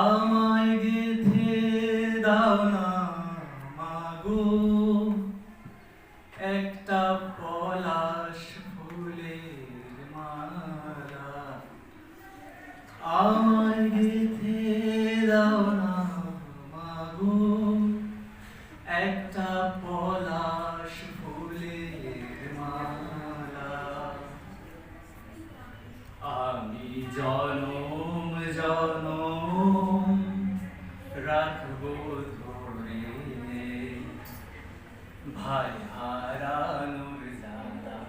আমায় গেথে দাও না, মাগো। একটা পলাশ ফুলের মালা। আমায় গেথে দাও না, মাগো। একটা পলাশ রাখব ধরে ভাই হারানোর জ্বালা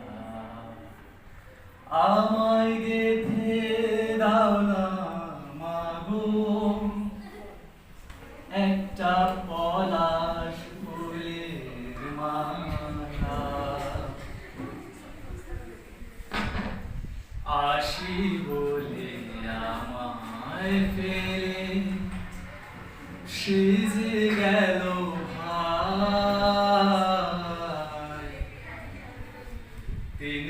আমায় গেথে দাও না মাগো একটা পলাশ ফুলের মালা আসি বলে আমায় ফেলে সেজে গেল ভাই। তিন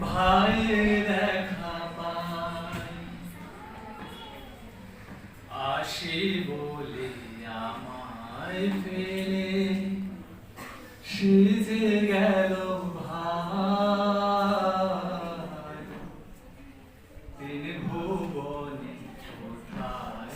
ভাইয়ের দেখা পাই? আসি বলে আমায় ফেলে গেল ভাই তিন ভুবনে কোথায়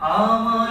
阿弥。